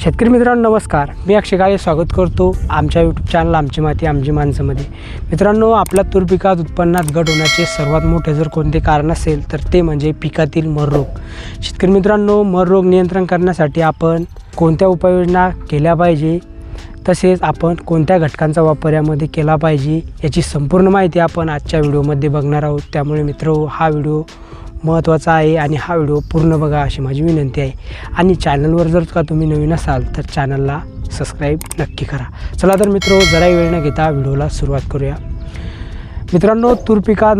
शेतकरी मित्रांनो नमस्कार. मी अक्षय काळे स्वागत करतो आमच्या यूट्यूब चॅनल आमची माती आमची माणसामध्ये. मित्रांनो आपल्या तूर पिकात उत्पन्नात घट होण्याचे सर्वात मोठे जर कोणते कारण असेल तर ते म्हणजे पिकातील मर रोग. शेतकरी मित्रांनो मर रोग नियंत्रण करण्यासाठी आपण कोणत्या उपाययोजना केल्या पाहिजे? तसेच आपण कोणत्या घटकांचा वापर यामध्ये केला पाहिजे? याची संपूर्ण माहिती आपण आजच्या व्हिडिओमध्ये बघणार आहोत. त्यामुळे मित्र हा व्हिडिओ महत्त्वाचा आहे आणि हा व्हिडिओ पूर्ण बघा अशी माझी विनंती आहे. आणि चॅनलवर जर का तुम्ही नवीन असाल तर चॅनलला सबस्क्राईब नक्की करा. चला तर मित्र जराही वेळ न घेता व्हिडिओला सुरुवात करूया. मित्रांनो तूर पिकात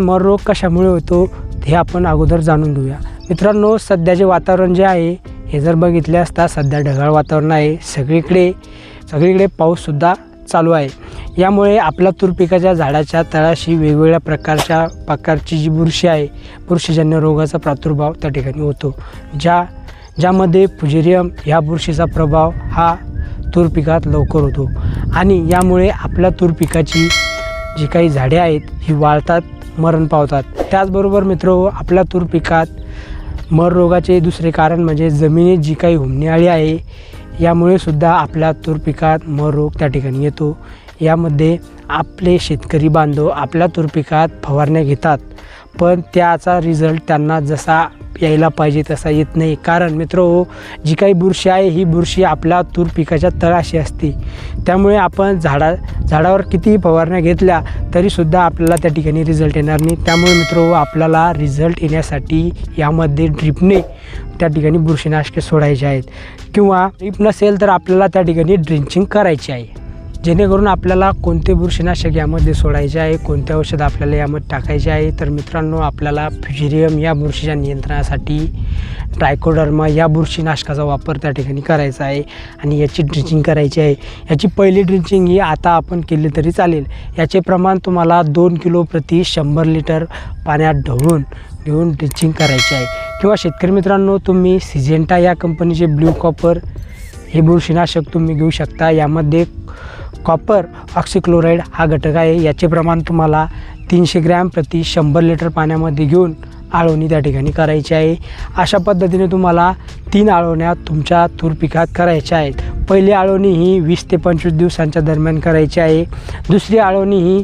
कशामुळे होतो हे आपण अगोदर जाणून घेऊया. मित्रांनो सध्याचे वातावरण जे आहे हे जर बघितले असता सध्या ढगाळ वातावरण आहे. सगळीकडे सगळीकडे पाऊससुद्धा चालू आहे. यामुळे आपल्या तूर पिकाच्या झाडाच्या तळाशी वेगवेगळ्या प्रकारच्या प्रकारची जी बुरशी आहे बुरशीजन्य रोगाचा प्रादुर्भाव त्या ठिकाणी होतो. ज्या ज्यामध्ये पुजेरियम ह्या बुरशीचा प्रभाव हा तूर पिकात लवकर होतो. आणि यामुळे आपल्या तूर पिकाची जी काही झाडे आहेत ही वाळतात मरण पावतात. त्याचबरोबर मित्र आपल्या तूर पिकात मर रोगाचे दुसरे कारण म्हणजे जमिनीत जी काही हुमणी आळी आहे यामुळे सुद्धा आपल्या तूर पिकात मर रोग त्या ठिकाणी येतो. यामध्ये आपले शेतकरी बांधव आपल्या तुरपिकात फवारण्या घेतात. पण त्याचा रिझल्ट त्यांना जसा यायला पाहिजे तसा येत नाही. कारण मित्र जी काही बुरशी आहे ही बुरशी आपल्या तूर पिकाच्या तळाशी असते. त्यामुळे आपण झाडा झाडावर कितीही फवारण्या घेतल्या तरीसुद्धा आपल्याला त्या ठिकाणी रिझल्ट येणार नाही. त्यामुळे मित्र आपल्याला रिझल्ट येण्यासाठी यामध्ये ड्रिपने त्या ठिकाणी बुरशीनाशके सोडायचे आहेत. किंवा ड्रिप नसेल तर आपल्याला त्या ठिकाणी ड्रिंचिंग करायची आहे. जेणेकरून आपल्याला कोणते बुरशीनाशक यामध्ये सोडायचे आहे कोणते औषध आपल्याला यामध्ये टाकायचे आहे? तर मित्रांनो आपल्याला फ्युजेरियम या बुरशीच्या नियंत्रणासाठी ट्रायकोडर्मा या बुरशीनाशकाचा वापर त्या ठिकाणी करायचा आहे आणि याची ड्रिंचिंग करायची आहे. याची पहिली ड्रिंचिंग ही आता आपण केली तरी चालेल. याचे प्रमाण तुम्हाला दोन किलो प्रति शंभर लिटर पाण्यात ढवळून घेऊन ड्रिंचिंग करायची आहे. किंवा शेतकरी मित्रांनो तुम्ही सिजेंटा या कंपनीचे ब्ल्यू कॉपर हे बुरशीनाशक तुम्ही घेऊ शकता. यामध्ये कॉपर ऑक्सिक्लोराईड हा घटक आहे. याचे प्रमाण तुम्हाला तीनशे ग्रॅम प्रति शंभर लिटर पाण्यामध्ये घेऊन आळवणी त्या ठिकाणी करायची आहे. अशा पद्धतीने तुम्हाला तीन आळवण्या तुमच्या तूर पिकात करायच्या आहेत. पहिली आळवणी ही वीस ते पंचवीस दिवसांच्या दरम्यान करायची आहे. दुसरी आळवणी ही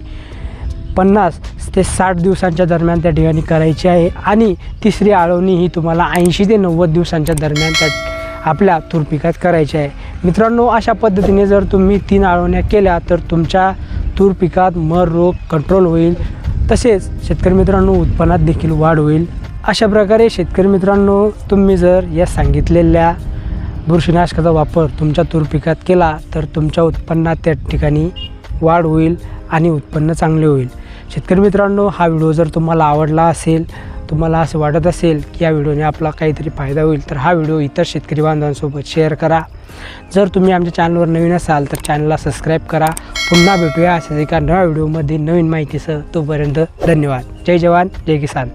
पन्नास ते साठ दिवसांच्या दरम्यान त्या ठिकाणी करायची आहे. आणि तिसरी आळवणी ही तुम्हाला ऐंशी ते नव्वद दिवसांच्या दरम्यान त्या आपल्या तूर पिकात करायचे आहे. मित्रांनो अशा पद्धतीने जर तुम्ही तीन आळवण्या केल्या तर तुमच्या तूर पिकात मर रोग कंट्रोल होईल. तसेच शेतकरी मित्रांनो उत्पन्नात देखील वाढ होईल. अशा प्रकारे शेतकरी मित्रांनो तुम्ही जर या सांगितलेल्या बुरशीनाशकाचा वापर तुमच्या तूर पिकात केला तर तुमच्या उत्पन्नात त्या ठिकाणी वाढ होईल आणि उत्पन्न चांगले होईल. शेतकरी मित्रांनो हा व्हिडिओ जर तुम्हाला आवडला असेल तुम्हाला असं वाटत असेल की या व्हिडिओने आपला काहीतरी फायदा होईल तर हा व्हिडिओ इतर शेतकरी बांधवांसोबत शेअर करा. जर तुम्ही आमच्या चॅनलवर नवीन असाल तर चॅनलला सबस्क्राईब करा. पुन्हा भेटूया अशाच एका नव्या व्हिडिओमध्ये नवीन माहितीसह. तोपर्यंत धन्यवाद. जय जवान जय किसान.